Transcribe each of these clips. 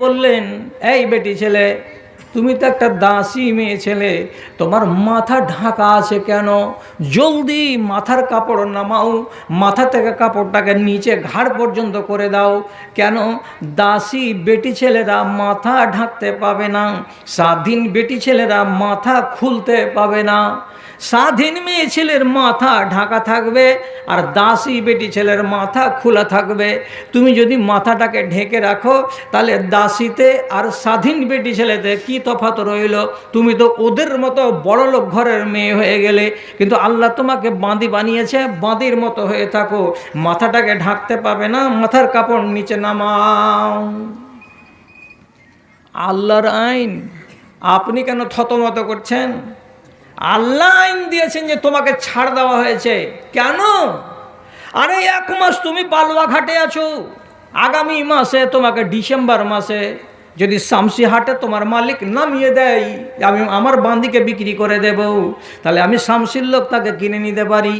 বললেন, এই বেটি ছেলে, তুমি তো একটা দাসী মেয়ে ছেলে, তোমার মাথা ঢাকা আছে কেন? জলদি মাথার কাপড় নামাও, মাথা থেকে কাপড়টাকে নিচে ঘাড় পর্যন্ত করে দাও। কেন? দাসী বেটি ছেলেরা মাথা ঢাকতে পাবে না, স্বাধীন বেটি ছেলেরা মাথা খুলতে পাবে না। স্বাধীন মেয়ে ছেলের মাথা ঢাকা থাকবে আর দাসী বেটি ছেলের মাথা খোলা থাকবে। তুমি যদি মাথাটাকে ঢেকে রাখো, তাহলে দাসীতে আর স্বাধীন বেটি ছেলেতে কি তফাত রইল? তুমি তো ওদের মতো বড়লোক ঘরের মেয়ে হয়ে গেলে, কিন্তু আল্লাহ তোমাকে বাঁদি বানিয়েছে বাঁদির মতো হয়ে থাকো। মাথাটাকে ঢাকতে পাবে না, মাথার কাপড় নিচে নামাও। আল্লাহর আইন, আপনি কেন থতমত করছেন? আল্লাহ আইন দিয়েছেন যে তোমাকে ছাড় দেওয়া হয়েছে। কেন? আরে এক মাস তুমি বালুয়া ঘাটে আছো। আগামী মাসে তোমাকে ডিসেম্বর মাসে যদি শামসি হাটে তোমার মালিক নামিয়ে দেয়, আমি আমার বান্দিকে বিক্রি করে দেব, তাহলে আমি শামসির লোক তাকে কিনে নিতে পারি।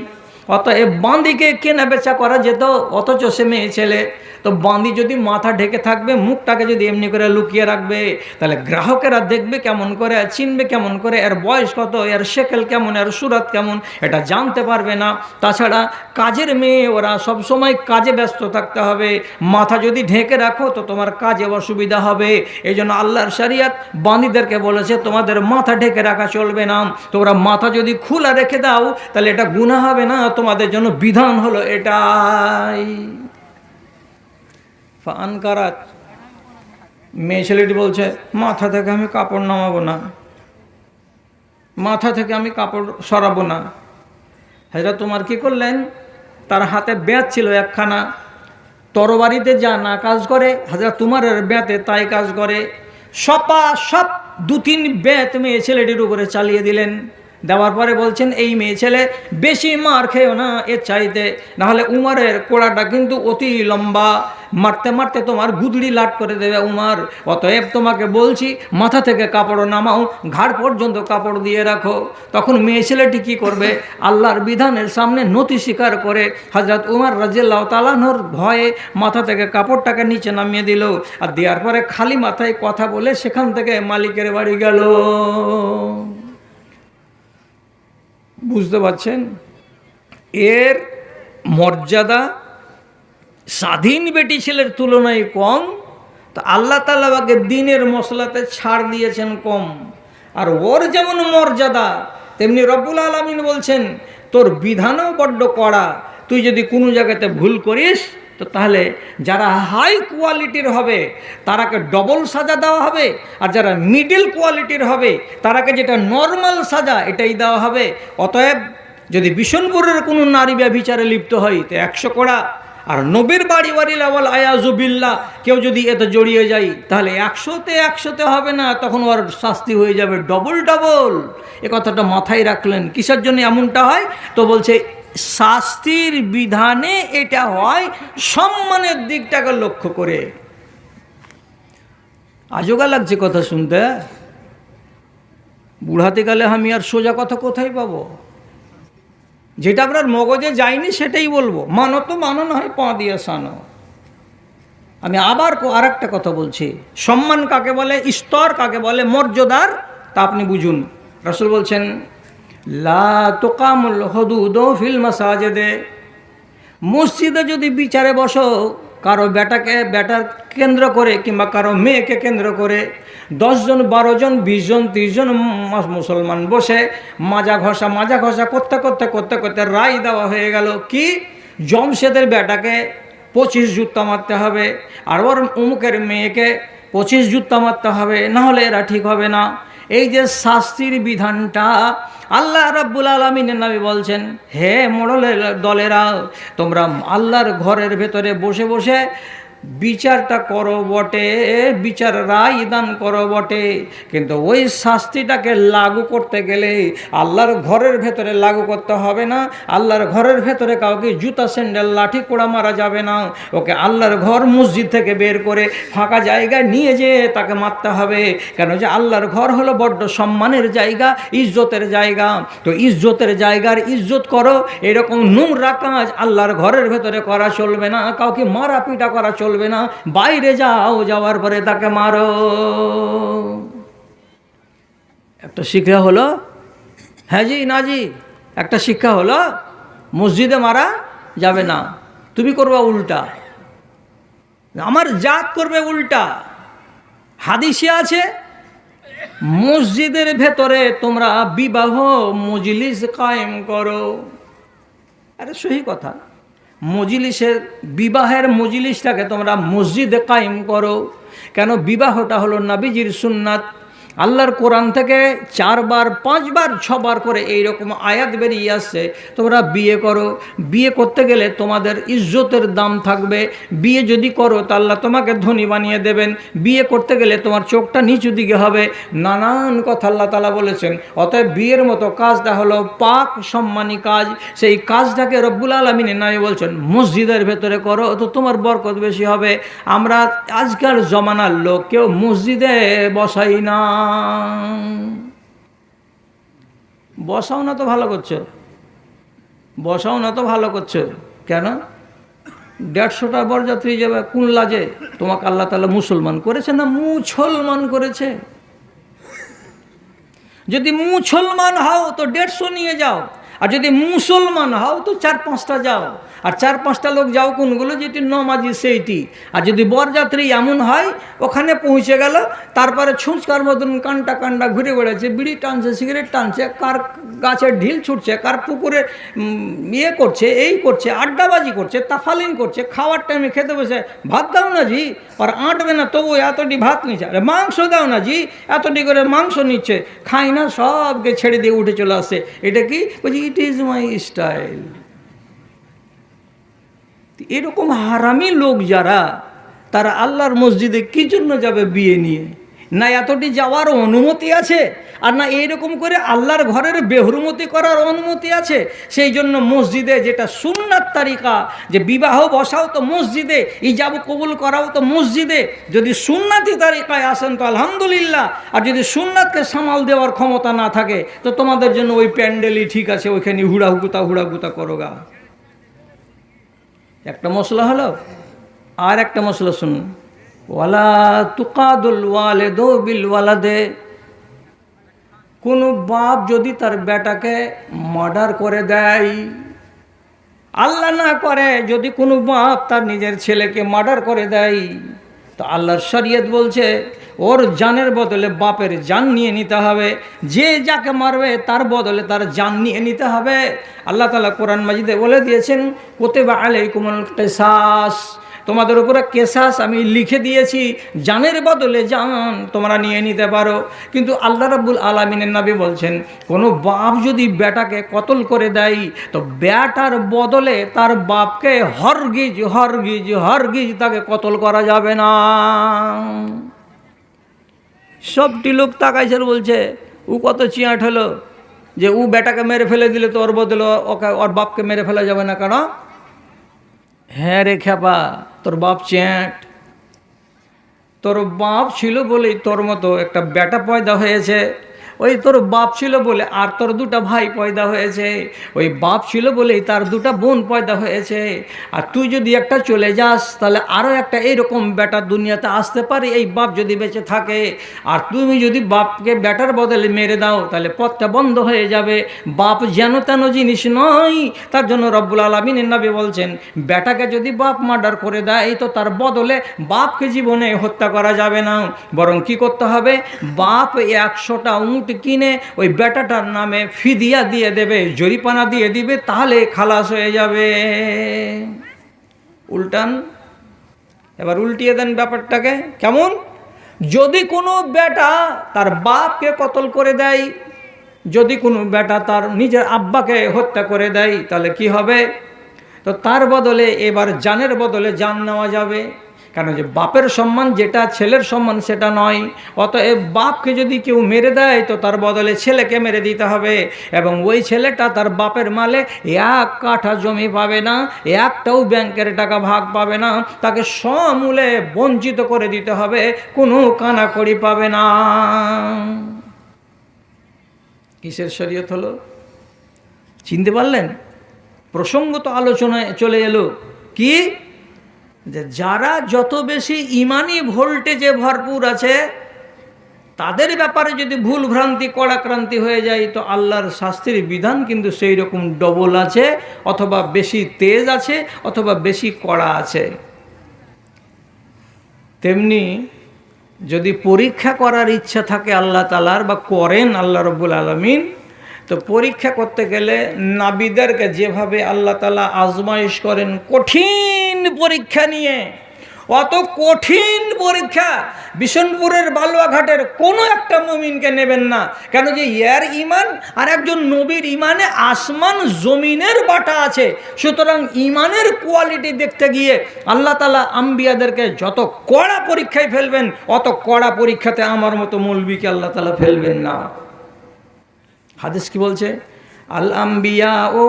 অতএব বান্দিকে কেনা বেচা করা যেত, অথচ সে মেয়ে ছেলে তো বান্দি যদি মাথা ঢেকে থাকবে, মুখটাকে যদি এমনি করে লুকিয়ে রাখবে, তাহলে গ্রাহকেরা দেখবে কেমন করে, চিনবে কেমন করে, এর বয়স কত, এর শেকেল কেমন, এর সুরত কেমন, এটা জানতে পারবে না। তাছাড়া কাজের মেয়ে, ওরা সব সময় কাজে ব্যস্ত থাকতে হবে। মাথা যদি ঢেকে রাখো, তো তোমার কাজে অসুবিধা হবে। এই জন্য আল্লাহর শরিয়াত বান্দিদেরকে বলেছে, তোমাদের মাথা ঢেকে রাখা চলবে না। তোমরা মাথা যদি খোলা রেখে দাও, তাহলে এটা গুণা হবে না। তোমাদের জন্য বিধান হলো এটাই। ফানকারাত মেয়ে ছেলেটি বলছে, মাথা থেকে আমি কাপড় নামাবো না। মাথা থেকে আমি কাপড় সরাবো না। হাজরা, তোমার কি করলেন? তার হাতে ব্যাত ছিল একখানা। তরবারিতে যা না কাজ করে, হাজরা, তোমার ব্যাতে তাই কাজ করে। সপা সব দু তিন ব্যাত মেয়ে ছেলেটির উপরে চালিয়ে দিলেন। দেওয়ার পরে বলছেন, এই মেয়ে ছেলে বেশি মার খেয়েও না এর চাইতে। নাহলে উমারের কোড়াটা কিন্তু অতি লম্বা। মারতে মারতে তোমার গুদড়ি লাট করে দেবে উমার। অতএব তোমাকে বলছি, মাথা থেকে কাপড় নামাও, ঘাড় পর্যন্ত কাপড় দিয়ে রাখো। তখন মেয়ে ছেলেটি কী করবে? আল্লাহর বিধানের সামনে নতি স্বীকার করে হজরত উমার রাজিয়াল্লাহ তালানোর ভয়ে মাথা থেকে কাপড়টাকে নিচে নামিয়ে দিল। আর দেওয়ার পরে খালি মাথায় কথা বলে সেখান থেকে মালিকের বাড়ি গেল। বুঝতে পারছেন? এর মর্যাদা স্বাধীন বেটি ছেলের তুলনায় কম, তো আল্লাহ তালাকে দিনের মশলাতে ছাড় দিয়েছেন কম। আর ওর যেমন মর্যাদা, তেমনি রব্বুল আলমিন বলছেন, তোর বিধানও বড্ড কড়া, তুই যদি কোনো জায়গাতে ভুল করিস তো তাহলে যারা হাই কোয়ালিটির হবে, তারাকে ডবল সাজা দেওয়া হবে, আর যারা মিডিল কোয়ালিটির হবে, তারাকে যেটা নর্মাল সাজা এটাই দেওয়া হবে। অতএব যদি বিশনপুরের কোনো নারী ব্যভিচারে লিপ্ত হয়, তো একশো কোড়া, আর নবীর বাড়ি বাড়ি লাওয়াল আয়াজুবিল্লা কেউ যদি এতে জড়িয়ে যায়, তাহলে একশোতে একশোতে হবে না, তখন ওর শাস্তি হয়ে যাবে ডবল ডবল এ কথাটা মাথায় রাখলেন। কিসের জন্য এমনটা হয়? তো বলছে শাস্তির বিধানে এটা হয়, সম্মানের দিকটাকে লক্ষ্য করে। আজোগা লাগছে কথা শুনতে। বুড়াতে গেলে আমি আর সোজা কথা কোথায় পাবো? যেটা আপনার মগজে যায়নি সেটাই বলব। মানো তো, মানো, না হয় পা দিয়ে সানো। আমি আবার আর একটা কথা বলছি। সম্মান কাকে বলে? স্তর কাকে বলে? মর্যাদার তা আপনি বুঝুন। রসুল বলছেন লা তোকামুল ফিল মাসাজেদে। মসজিদে যদি বিচারে বসো, কারও বেটাকে, বেটার কেন্দ্র করে কিংবা কারও মেয়েকে কেন্দ্র করে দশজন বারো জন বিশ জন মুসলমান বসে মাজা ঘষা মাজা ঘষা করতে করতে করতে করতে রায় দেওয়া হয়ে গেল কি? জমশেদের বেটাকে পঁচিশ জুত্তা মারতে হবে আর ওর অমুকের মেয়েকে পঁচিশ জুত্তা মারতে হবে নাহলে এরা ঠিক হবে না। এই যে শাস্তির বিধানটা আল্লাহ রাব্বুল আলমিনের নামে বলছেন, হে মোড়লের দলেরা, তোমরা আল্লাহর ঘরের ভেতরে বসে বসে বিচারটা করো বটে, বিচার রায় দান করো বটে। কিন্তু ওই শাস্তিটাকে লাগু করতে গেলে আল্লাহর ঘরের ভেতরে লাগু করতে হবে না। আল্লাহর ঘরের ভেতরে কাউকে জুতা, স্যান্ডেল, লাঠি, কোড়া মারা যাবে না। ওকে আল্লাহর ঘর মসজিদ থেকে বের করে ফাঁকা জায়গায় নিয়ে যেয়ে তাকে মারতে হবে। কেন যে আল্লাহর ঘর হলো বড্ড সম্মানের জায়গা, ইজ্জতের জায়গা। তো ইজ্জতের জায়গার ইজ্জত করো। এরকম নোংরা কাজ আল্লাহর ঘরের ভেতরে করা চলবে না। কাউকে মারা পিটা করা চলবে বলবে না, বাইরে যাও, যাওয়ার পরে তাকে মারো। একটা শিক্ষা হলো হ্যাঁ জি, না জি, একটা শিক্ষা হলো, মসজিদে মারা যাবে না। তুমি করবা উল্টা। আমার জাত করবে উল্টা। হাদিসে আছে, মসজিদের ভেতরে তোমরা বিবাহ মজলিস কায়েম করো। আরে সহি কথা। মজলিসের বিবাহের মজলিসটাকে তোমরা মসজিদে কায়েম করো। কেন? বিবাহটা হলো নাবিজির সুন্নাত। আল্লাহর কোরআন থেকে চারবার, পাঁচবার, ছবার করে এই রকম আয়াত বেরিয়ে আসছে। তোমরা বিয়ে করো। বিয়ে করতে গেলে তোমাদের ইজ্জতের দাম থাকবে। বিয়ে যদি করো, তা আল্লাহ তোমাকে ধনী বানিয়ে দেবেন। বিয়ে করতে গেলে তোমার চোখটা নিচু দিকে হবে। নানান কথা আল্লাহ তালা বলেছেন। অতএব বিয়ের মতো কাজটা হলো পাক সম্মানী কাজ। সেই কাজটাকে রব্বুল আলমিনে নাই বলছেন, মসজিদের ভেতরে করো, তো তোমার বরকত বেশি হবে। আমরা আজকাল জমানার লোক, কেউ মসজিদে বসাই না। বসাও না তো ভালো করছ। বসাও না তো ভালো করছ। কেন? দেড়শোটা বরযাত্রী যাবে, কোন লাজে? তোমাকে আল্লাহ তালা মুসলমান করেছে না মুসলমান করেছে? যদি মুসলমান হও, তো দেড়শো নিয়ে যাও। আর যদি মুসলমান হও, তো চার পাঁচটা যাও। আর চার পাঁচটা লোক যাও কোনগুলো? যেটি নমাজি, সেইটি। আর যদি বরযাত্রী এমন হয়, ওখানে পৌঁছে গেল, তারপরে ছুঁচকার মতন কান্টা কান্ডা ঘুরে বেড়াচ্ছে, বিড়ি টানছে, সিগারেট টানছে, কার গাছের ঢিল ছুটছে, কার পুকুরে ইয়ে করছে, এই করছে, আড্ডাবাজি করছে, তাফালিং করছে, খাওয়ার টাইমে খেতে বসে, ভাত দাও না জি, আর আঁটবে না, তবু এতটি ভাত নিচ্ছে। আরে মাংস দাও না জি, এতটি করে মাংস নিচ্ছে খাই না, সবকে ছেড়ে দিয়ে উঠে চলে আসে। এটা কি? বলছি ইট ইজ মাই স্টাইল এরকম হারামি লোক যারা, তারা আল্লাহর মসজিদে কি জন্য যাবে বিয়ে নিয়ে? না এতটি যাওয়ার অনুমতি আছে? আর না এইরকম করে আল্লাহর ঘরের বেহরুমতি করার অনুমতি আছে? সেই জন্য মসজিদে যেটা সুন্নাত তারিকা, যে বিবাহ বসাও তো মসজিদে, ইজাব কবুল করাও তো মসজিদে। যদি সুন্নাতি তারিকায় আসেন তো আলহামদুলিল্লাহ। আর যদি সুন্নাতকে সামাল দেওয়ার ক্ষমতা না থাকে, তো তোমাদের জন্য ওই প্যান্ডেলই ঠিক আছে, ওইখানে হুড়াহুকুতা হুড়াহুকুতা করো গা একটা মশলা হলো? আর একটা মশলা শুনুন। ওয়ালা তুকাদুল ওয়ালে দো বিল ওয়ালাদে। কোনো বাপ যদি তার বেটাকে মার্ডার করে দেয়, আল্লাহ না করে, যদি কোনো বাপ তার নিজের ছেলেকে মার্ডার করে দেয়, তো আল্লাহর শরীয়ত বলছে, ওর জানের বদলে বাপের জান নিয়ে নিতে হবে। যে যাকে মারবে, তার বদলে তার জান নিয়ে নিতে হবে। আল্লাহ তালা কোরআন মাজিদে বলে দিয়েছেন, কোতেবা আলাইকুমুল কেসাস। তোমাদের উপরে কেসাস আমি লিখে দিয়েছি, জানের বদলে জান তোমরা নিয়ে নিতে পারো। কিন্তু আল্লাহ রাব্বুল আলমিনের নবী বলছেন, কোনো বাপ যদি বেটাকে কতল করে দেয়, তো বেটার বদলে তার বাপকে হরগিজ হরগিজ হরগিজ তাকে কতল করা যাবে না। সবটি লোক তাকাইছে বলছে, ও কত চিয়াট হলো যে ও বেটাকে মেরে ফেলে দিলে তো ওর বদলে ওকে, ওর বাপকে মেরে ফেলা যাবে না কেন? হ্যাঁ রে খেপা তোর বাপ চ্যাট। তোর বাপ ছিল বলেই তোর মতো একটা ব্যাটা পয়দা হয়েছে। ওই তোর বাপ ছিল বলে আর তোর দুটা ভাই পয়দা হয়েছে। ওই বাপ ছিল বলেই তার দুটা বোন পয়দা হয়েছে। আর তুই যদি একটা চলে যাস, তাহলে আরও একটা এইরকম বেটা দুনিয়াতে আসতে পারে, এই বাপ যদি বেঁচে থাকে। আর তুমি যদি বাপকে বেটার বদলে মেরে দাও, তাহলে পথটা বন্ধ হয়ে যাবে। বাপ যেন তেন জিনিস নয়, তার জন্য রব্বুল আলমিনের নবী বলছেন, বেটাকে যদি বাপ মার্ডার করে দেয়, তো তার বদলে বাপকে জীবনে হত্যা করা যাবে না। বরং কি করতে হবে? বাপ একশোটা উঁট কিনে ওই বেটাটার নামে ফিদিয়া দিয়ে দেবে জরিপানা দিয়ে দিবে, তাহলে খালাস হয়ে যাবে। উল্টান, এবার উল্টিয়ে দেন ব্যাপারটাকে। কেমন? যদি কোনো বেটা তার বাপকে কতল করে দেয়, যদি কোনো বেটা তার নিজের আব্বাকে হত্যা করে দেয়, তাহলে কি হবে? তো তার বদলে এবার জানের বদলে জান নেওয়া যাবে। কেন যে বাপের সম্মান যেটা ছেলের সম্মান সেটা নয়, অতএব বাপকে যদি কেউ মেরে দেয়, তো তার বদলে ছেলেকে মেরে দিতে হবে। এবং ওই ছেলেটা তার বাপের মালে এক কাঠা জমি পাবে না, একটাও ব্যাংকের টাকা ভাগ পাবে না, তাকে সমূলে বঞ্চিত করে দিতে হবে, কোনো কানাকড়ি পাবে না। কিসের শরীয়ত হলো? চিনতে পারলেন? প্রসঙ্গত আলোচনায় চলে এলো। কি? যে যারা যত বেশি ইমানি ভোল্টেজে ভরপুর আছে, তাদের ব্যাপারে যদি ভুল ভ্রান্তি, কড়াক্রান্তি হয়ে যায়, তো আল্লাহর শাস্তির বিধান কিন্তু সেই রকম ডবল আছে, অথবা বেশি তেজ আছে, অথবা বেশি কড়া আছে। তেমনি যদি পরীক্ষা করার ইচ্ছা থাকে আল্লাহ তালার বা করেন আল্লাহ রব্বুল আলমিন তো পরীক্ষা করতে গেলে নাবিদেরকে যেভাবে আল্লাহ তালা আজমাইশ করেন কঠিন পরীক্ষা নিয়ে, অত কঠিন পরীক্ষা বিশনপুরের বালুয়াঘাটের কোনো একটা মুমিনকে নেবেন না। কেন যে ইয়ার ইমান আর একজন নবীর ইমানে আসমান জমিনের বাটা আছে। সুতরাং ইমানের কোয়ালিটি দেখতে গিয়ে আল্লাহ তালা আম্বিয়াদেরকে যত কড়া পরীক্ষায় ফেলবেন, অত কড়া পরীক্ষাতে আমার মতো মৌলবিকে আল্লাহ তালা ফেলবেন না। হাদিস কি বলছে? আল আম্বিয়া ও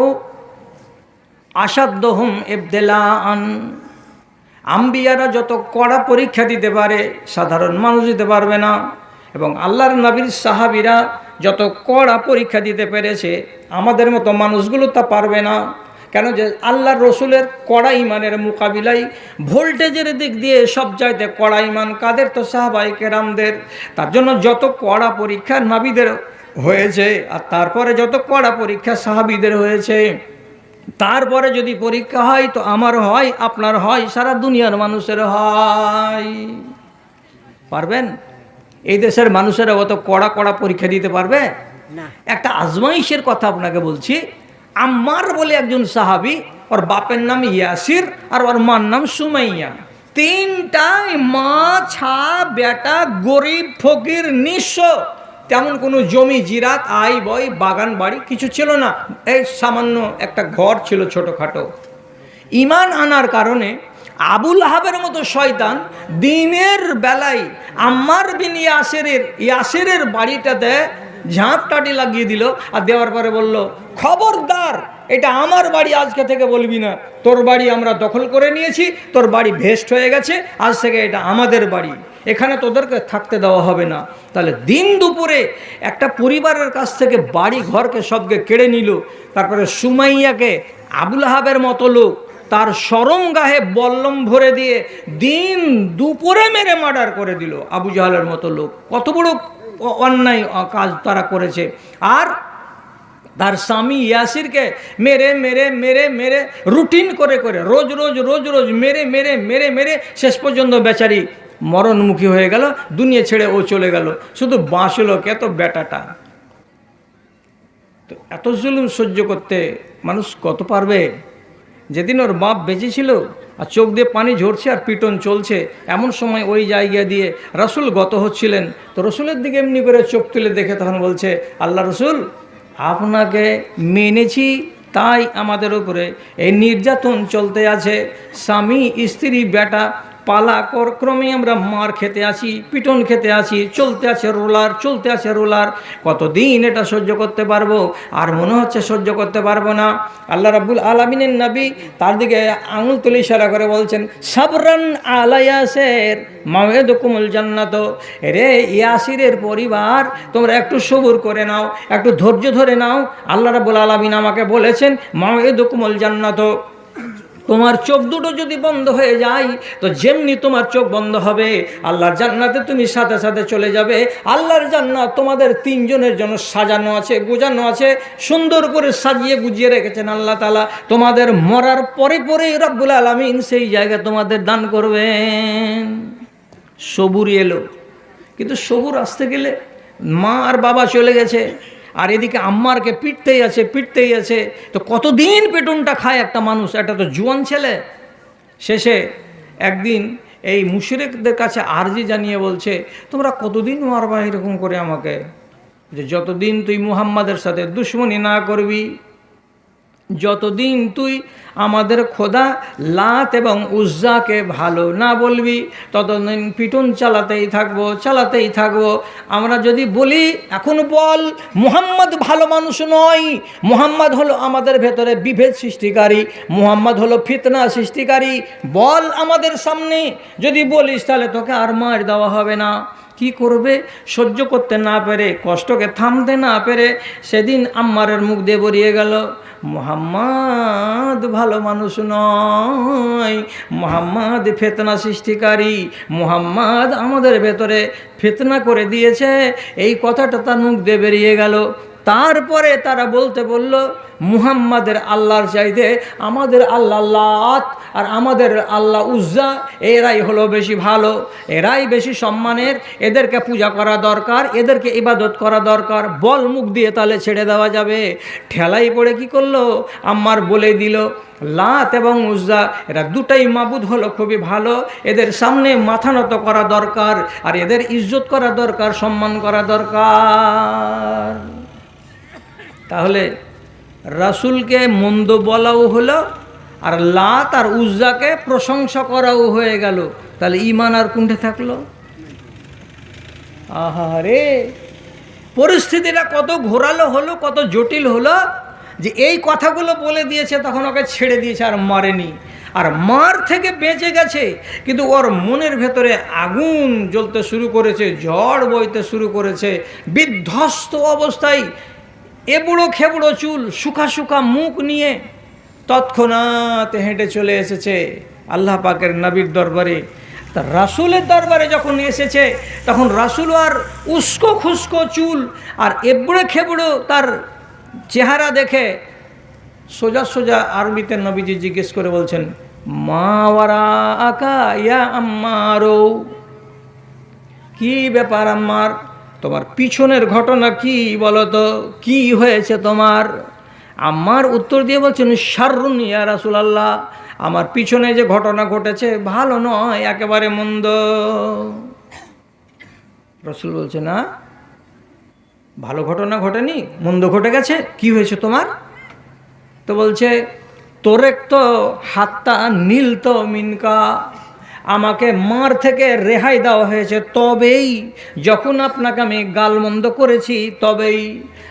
আসাদ্দহম এবদেলা আন আম্বিয়ারা যত কড়া পরীক্ষা দিতে পারে, সাধারণ মানুষ দিতে পারবে না। এবং আল্লাহর নবীর সাহাবিরা যত কড়া পরীক্ষা দিতে পেরেছে, আমাদের মতো মানুষগুলো তা পারবে না। কেন যে আল্লাহর রসুলের কড়া ইমানের মোকাবিলায় ভোল্টেজের দিক দিয়ে সব চাইতে কড়া ইমান কাদের? তো সাহাবাই কেরামদের। তার জন্য যত কড়া পরীক্ষা নাবিদের হয়েছে আর তারপরে যত কড়া পরীক্ষা সাহাবিদের হয়েছে তারপরে যদি পরীক্ষা হয় তো আমার হয় আপনার হয় সারা দুনিয়ার মানুষের হয়। পারবেন? এই দেশের মানুষেরা অত কড়া কড়া পরীক্ষা দিতে পারবে? একটা আজমাইশের কথা আপনাকে বলছি। আম্মার বলে একজন সাহাবি, ওর বাপের নাম ইয়াসির আর ওর মার নাম সুমাইয়া। তিনটাই মা, ছা, বেটা, গরিব, ফকির নিঃস্ব তেমন কোনো জমি, জিরাত আই বই বাগান, বাড়ি কিছু ছিল না। এই সামান্য একটা ঘর ছিল ছোটোখাটো। ইমান আনার কারণে আবুল আহাবের মতো শয়তান দিনের বেলায় আম্মার বিন ইয়াসেরের ইয়াসেরের বাড়িটাতে ঝাঁপ টাটি লাগিয়ে দিল আর দেওয়ার পরে বলল, খবরদার, এটা আমার বাড়ি আজকে থেকে বলবি না। তোর বাড়ি আমরা দখল করে নিয়েছি, তোর বাড়ি ভেস্ট হয়ে গেছে, আজ থেকে এটা আমাদের বাড়ি। এখানে তোদেরকে থাকতে দেওয়া হবে না। তাহলে দিন দুপুরে একটা পরিবারের কাছ থেকে বাড়ি ঘরকে সবকে কেড়ে নিল। তারপরে সুমাইয়াকে আবুল আহাবের মতো লোক তার সরম গাহে বল্লম ভরে দিয়ে দিন দুপুরে মেরে মার্ডার করে দিল আবু জাহালের মতো লোক। কত বড় অন্যায় কাজ তারা করেছে। আর তার স্বামী ইয়াসিরকে মেরে মেরে মেরে মেরে, রুটিন করে করে, রোজ রোজ রোজ রোজ মেরে মেরে মেরে মেরে শেষ পর্যন্ত বেচারি মরণমুখী হয়ে গেল, দুনিয়া ছেড়ে ও চলে গেল। শুধু বাঁচল কে তো বেটাটা তো এত জুলুম সহ্য করতে মানুষ কত পারবে? যেদিন ওর বাপ বেঁচে ছিল আর চোখ দিয়ে পানি ঝরছে আর পিটন চলছে, এমন সময় ওই জায়গা দিয়ে রসুল গত হচ্ছিলেন। তো রসুলের দিকে এমনি করে চোখ তুলে দেখে তখন বলছে, আল্লাহ রসুল, আপনাকে মেনেছি, তাই আমাদের উপরে এই নির্যাতন চলতে আছে। স্বামী, স্ত্রী, বেটা পালা কর ক্রমে আমরা মার খেতে আসি, পিটন খেতে আসি, চলতে আছে রোলার, চলতে আছে রোলার। কতদিন এটা সহ্য করতে পারব? আর মনে হচ্ছে সহ্য করতে পারব না। আল্লাহ রাব্বুল আলমিনের নবী তার দিকে আঙুল তুলে ইশারা করে বলছেন, সাবরান আলাইয়াসের মামেদ কুমুল জান্নাত। রে ইয়াসিরের পরিবার, তোমরা একটু সবুর করে নাও, একটু ধৈর্য ধরে নাও। আল্লাহ রাব্বুল আলমিন আমাকে বলেছেন মামেদ কুমুল জান্নাত। তোমার চোখ দুটো যদি বন্ধ হয়ে যায়, তো যেমনি তোমার চোখ বন্ধ হবে, আল্লাহর জান্নাতে তুমি সাথে সাথে চলে যাবে। আল্লাহর জান্নাত তোমাদের তিনজনের জন্য সাজানো আছে, গোজানো আছে, সুন্দর করে সাজিয়ে গুজিয়ে রেখেছেন আল্লাহ তালা তোমাদের মরার পরে পরেই রব্বুল আলমিন সেই জায়গা তোমাদের দান করবেন। সবুর এলো। কিন্তু সবুর আসতে গেলে মা আর বাবা চলে গেছে। আর এদিকে আম্মারকে পিটতেই আছে পিটতেই আছে। তো কতদিন পেটুনটা খায় একটা মানুষ? একটা তো জুয়ান ছেলে। শেষে একদিন এই মুশরেকদের কাছে আর্জি জানিয়ে বলছে, তোমরা কতদিন মারবা এরকম করে আমাকে? যে যতদিন তুই মুহাম্মাদের সাথে দুশ্মনী না করবি যতদিন তুই আমাদের খোদা লাত এবং উজ্জাকে ভালো না বলবি, ততদিন পিটন চালাতেই থাকব চালাতেই থাকব। আমরা যদি বলি, এখন বল, মুহাম্মদ ভালো মানুষ নয়। মুহাম্মদ হলো আমাদের ভেতরে বিভেদ সৃষ্টিকারী, মুহাম্মদ হলো ফিতনা সৃষ্টিকারী। বল আমাদের সামনে। যদি বলিস, তাহলে তোকে আর মার দেওয়া হবে না। কি করবে? সহ্য করতে না পেরে, কষ্টকে থামতে না পেরে সেদিন আম্মারের মুখ দিয়ে বেরিয়ে গেল, মোহাম্মদ ভালো মানুষ নয়, মোহাম্মদ ফেতনা সৃষ্টিকারী, মোহাম্মদ আমাদের ভেতরে ফেতনা করে দিয়েছে। এই কথাটা তার মুখ দিয়ে বেরিয়ে গেল। তারপরে তারা বলতে বলল, মুহাম্মাদের আল্লাহর চাইতে আমাদের আল্লাহ লাত আর আমাদের আল্লাহ উজ্জা, এরাই হলো বেশি ভালো, এরাই বেশি সম্মানের, এদেরকে পূজা করা দরকার, এদেরকে ইবাদত করা দরকার, বল মুখ দিয়ে তাহলে ছেড়ে দেওয়া যাবে। ঠেলাই পড়ে কি করল? আম্মার বলে দিল, লাত এবং উজ্জা, এরা দুটাই মাবুদ হলো খুবই ভালো, এদের সামনে মাথা নত করা দরকার আর এদের ইজ্জত করা দরকার, সম্মান করা দরকার। তাহলে রাসুলকে মন্দ বলাও হলো আর লাত আর উজ্জাকে প্রশংসা করাও হয়ে গেল। তাহলে ইমান আর কুণ্ঠে থাকল? আহারে! পরিস্থিতিটা কত ঘোরালো হলো, কত জটিল হলো যে এই কথাগুলো বলে দিয়েছে, তখন ওকে ছেড়ে দিয়েছে আর মারেনি। আর মার থেকে বেঁচে গেছে, কিন্তু ওর মনের ভেতরে আগুন জ্বলতে শুরু করেছে ঝড় বইতে শুরু করেছে, বিধ্বস্ত অবস্থায় এবুড়ো খেবুড়ো চুল শুকা শুকা মুখ নিয়ে তৎক্ষণাৎ হেঁটে চলে এসেছে আল্লাহ পাকের নবীর দরবারে। তা রাসুলের দরবারে যখন এসেছে, তখন রাসুল আর উস্কো খুস্কো চুল আর এবড়ে খেবড়ো তার চেহারা দেখে সোজা সোজা আরবিতে নবীজি জিজ্ঞেস করে বলছেন, মা ওয়ারা আকা ইয়া আম্মারও কি ব্যাপার আমার তোমার পিছনের ঘটনা কি বলো তো কি হয়েছে তোমার? আমার উত্তর দিয়ে বলছেন শারুন ইয়া রাসুল আল্লাহ আমার পিছনে যে ঘটনা ঘটেছে, ভালো নয়, একেবারে মন্দ। রসুল বলছে, না, ভালো ঘটনা ঘটেনি, মন্দ ঘটে গেছে, কি হয়েছে তোমার? তো বলছে, তোরেক তো হাতটা নীল তো মিনকা। আমাকে মার থেকে রেহাই দেওয়া হয়েছে, তবেই যখন আপনাকে আমি গালমন্দ করেছি, তবেই।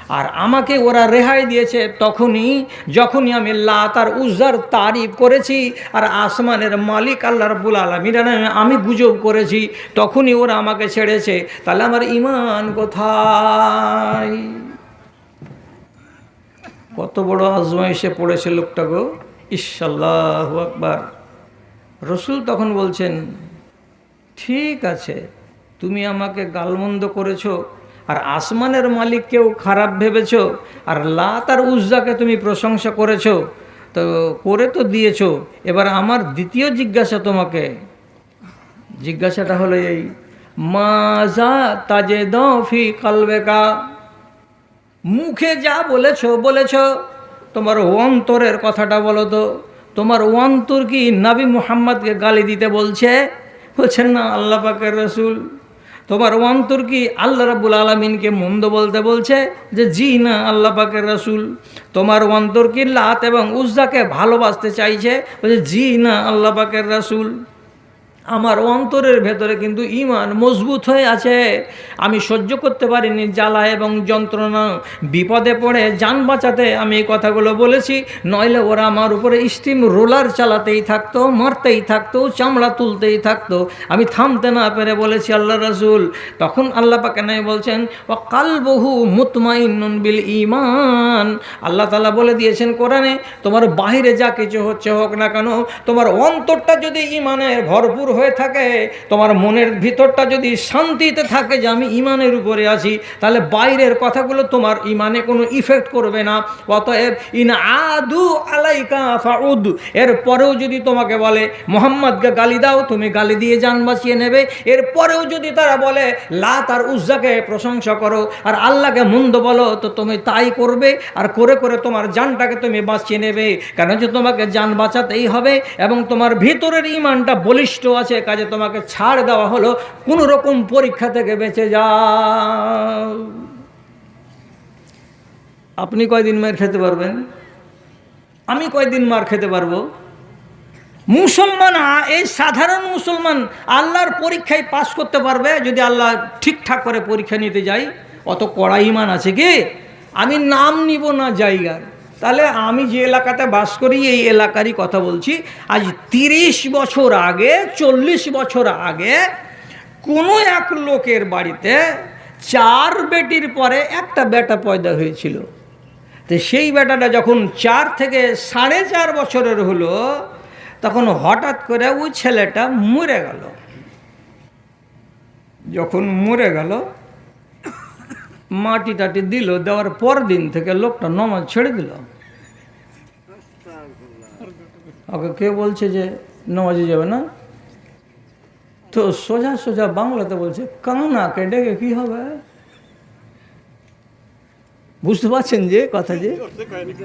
আর আমাকে ওরা রেহাই দিয়েছে তখনই, যখনই আমি লাত আর উজ্জার তারিফ করেছি, আর আসমানের মালিক আল্লাহ রব্বুল আলমীর নামে আমি গুজব করেছি, তখনই ওরা আমাকে ছেড়েছে। তাহলে আমার ইমান কোথায়? কত বড় আজমাইশে পড়েছে লোকটা গো। ইশাল্লাহ আকবার। রসুল তখন বলছেন, ঠিক আছে, তুমি আমাকে গালমন্দ করেছ, আর আসমানের মালিককেও খারাপ ভেবেছ, আর লাত আর উজ্জাকে তুমি প্রশংসা করেছ, তো করে তো দিয়েছ। এবার আমার দ্বিতীয় জিজ্ঞাসা তোমাকে। জিজ্ঞাসাটা হলো এই মাজা তাজে দফি কালবেকা, মুখে যা বলেছ বলেছ, তোমার অন্তরের কথাটা বলো তো। তোমার ওয়ান তুর্কি নাবি মুহাম্মদকে গালি দিতে বলছে? বলছেন, না, আল্লাহ পাকের রসুল। তোমার ওয়ান তুর্কি আল্লাহ রাবুল আলমিনকে মন্দ বলতে বলছে যে, জি, না, আল্লাহ পাকের রসুল। তোমার ওয়ান তুর্কি লাত এবং উজ্জাকে ভালোবাসতে চাইছে? বলছে, জি, না, আল্লাহ পাকের রসুল। আমার অন্তরের ভেতরে কিন্তু ইমান মজবুত হয়ে আছে। আমি সহ্য করতে পারিনি জ্বালা এবং যন্ত্রণা। বিপদে পড়ে যান বাঁচাতে আমি এই কথাগুলো বলেছি, নইলে ওরা আমার উপরে স্টিম রোলার চালাতেই থাকতো, মারতেই থাকতো, চামড়া তুলতেই থাকতো। আমি থামতে না পেরে বলেছি, আল্লাহ রাসুল, তখন আল্লাহ পাকে নাই বলছেন ও কাল বহু মুতমাইনুন বিল ইমান আল্লাহ তালা বলে দিয়েছেন কোরআনে, তোমার বাহিরে যা কিছু হচ্ছে হোক না কেন, তোমার অন্তরটা যদি ইমানের ভরপুর হয়ে থাকে, তোমার মনের ভিতরটা যদি শান্তিতে থাকে যে আমি ইমানের উপরে আছি, তাহলে বাইরের কথাগুলো তোমার ইমানে কোনো ইফেক্ট করবে না। অতএব, ইন আদু আলাইকা ফাউদ এর পরেও যদি তোমাকে বলে, মোহাম্মদকে গালি দাও, তুমি গালি দিয়ে যান বাঁচিয়ে নেবে এর পরেও যদি তারা বলে লাত আর উজ্জাকে প্রশংসা করো, আর আল্লাহকে মন্দ বলো তো তুমি তাই করবে, আর করে করে তোমার জানটাকে তুমি বাঁচিয়ে নেবে। কেন যে তোমাকে যান বাঁচাতেই হবে, এবং তোমার ভিতরের ইমানটা বলিষ্ঠ আছে। কাজে তোমাকে ছাড় দেওয়া হলো, কোনো রকম পরীক্ষা থেকে বেঁচে যাও। আপনি কয়দিন মার খেতে পারবেন? আমি কয়দিন মার খেতে পারব? মুসলমান, এই সাধারণ মুসলমান আল্লাহর পরীক্ষায় পাশ করতে পারবে যদি আল্লাহ ঠিকঠাক করে পরীক্ষা নিতে যাই অত কড়া ইমান আছে কি? আমি নাম নিব না জায়গার। তাহলে আমি যে এলাকাতে বাস করি, এই এলাকারই কথা বলছি। আজ তিরিশ বছর আগে, চল্লিশ বছর আগে কোনো এক লোকের বাড়িতে চার বেটির পরে একটা বেটা পয়দা হয়েছিল। তো সেই বেটাটা যখন চার থেকে সাড়ে চার বছরের হলো, তখন হঠাৎ করে ওই ছেলেটা মরে গেল। যখন মরে গেল মাটি টাটি দিল, দেওয়ার পর দিন থেকে লোকটা নমাজ ছেড়ে দিল। ওকে কে বলছে যে নমাজে যাবে না? তো সোজা সোজা বাংলাতে বলছে কানাকে ডেকে কি হবে? বুঝতে পারছেন যে কথা যে?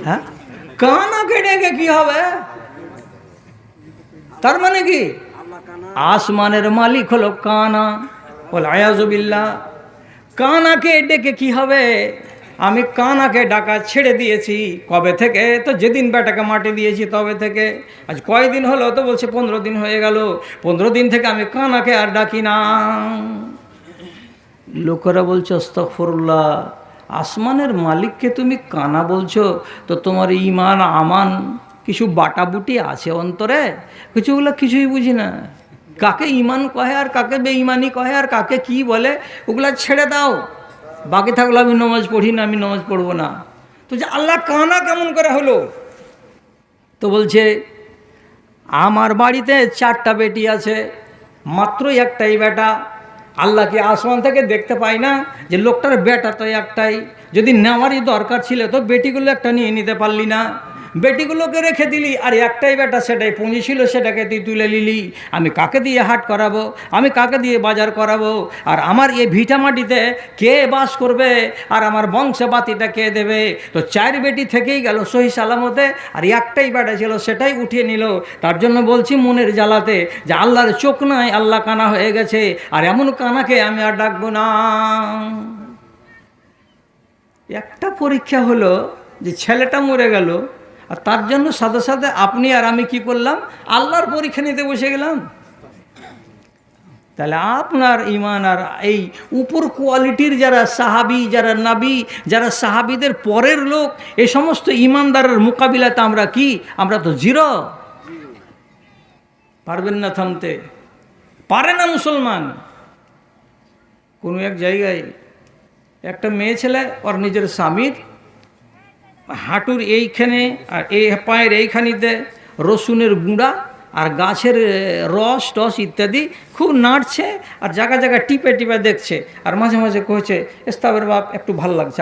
হ্যাঁ? কানাকে ডেকে কি হবে? তার মানে কি? আসমানের মালিক হলো কানা বল আয়াজবিল্লা কানাকে ডেকে কি হবে? আমি কানাকে ডাকা ছেড়ে দিয়েছি। কবে থেকে? তো যেদিন বেটাকে মাটি দিয়েছি তবে থেকে। আজ কয়দিন হলো? তো বলছে পনেরো দিন হয়ে গেল। পনেরো দিন থেকে আমি কানাকে আর ডাকি না। লোকেরা বলছে অস্তফরুল্লাহ আসমানের মালিককে তুমি কানা বলছো? তো তোমার ইমান আমান কিছু বাটাবুটি আছে অন্তরে? কিছুগুলো কিছুই বুঝি না। কাকে ইমান কহে আর কাকে বেঈমানি কহে আর কাকে কি বলে, ওগুলা ছেড়ে দাও। বাকি থাকলে আমি নমাজ পড়ি না, আমি নমাজ পড়ব না। তো যে আল্লাহ কানা কেমন করে হলো? তো বলছে, আমার বাড়িতে চারটা বেটি আছে মাত্র একটাই বেটা। আল্লাহ কি আসমান থেকে দেখতে পাই না যে লোকটার বেটা তো একটাই। যদি নেওয়ারই দরকার ছিল তো বেটিগুলো একটা নিয়ে নিতে পারলি না। বেটিগুলোকে রেখে দিলি, আর একটাই বেটা সেটাই, পুঁজি ছিল সেটাকে তুই তুলে নিলি। আমি কাকে দিয়ে হাট করাবো? আমি কাকে দিয়ে বাজার করাবো? আর আমার এই ভিটা মাটিতে কে বাস করবে? আর আমার বংশ বাতিটা কে দেবে? তো চার বেটি থেকেই গেল সহি সালামতে, আর একটাই বেটা ছিল সেটাই উঠিয়ে নিল। তার জন্য বলছি মনের জ্বালাতে যে আল্লাহর চোখ নাই, আল্লাহ কানা হয়ে গেছে, আর এমন কানাকে আমি আর ডাকবো না। একটা পরীক্ষা হলো যে ছেলেটা মরে গেল আর তার জন্য সাথে সাথে আপনি আর আমি কি করলাম? আল্লাহর পরীক্ষা নিতে বসে গেলাম। তাহলে আপনার ইমান আর এই উপর কোয়ালিটির যারা সাহাবি, যারা নাবি, যারা সাহাবিদের পরের লোক, এ সমস্ত ইমানদারের মোকাবিলাতে আমরা কি? আমরা তো জিরো। পারবেন না থামতে। পারে না মুসলমান। কোনো এক জায়গায় একটা মেয়ে ছেলে, ওর নিজের স্বামীর হাঁটুর এইখানে আর এই পায়ের এইখানিতে রসুনের গুঁড়া আর গাছের রস টস ইত্যাদি খুব নাড়ছে আর জায়গা জায়গা টিপে টিপে দেখছে। আর মাঝে মাঝে কয়েছে এস্তাবের বাপ একটু ভালো লাগছে।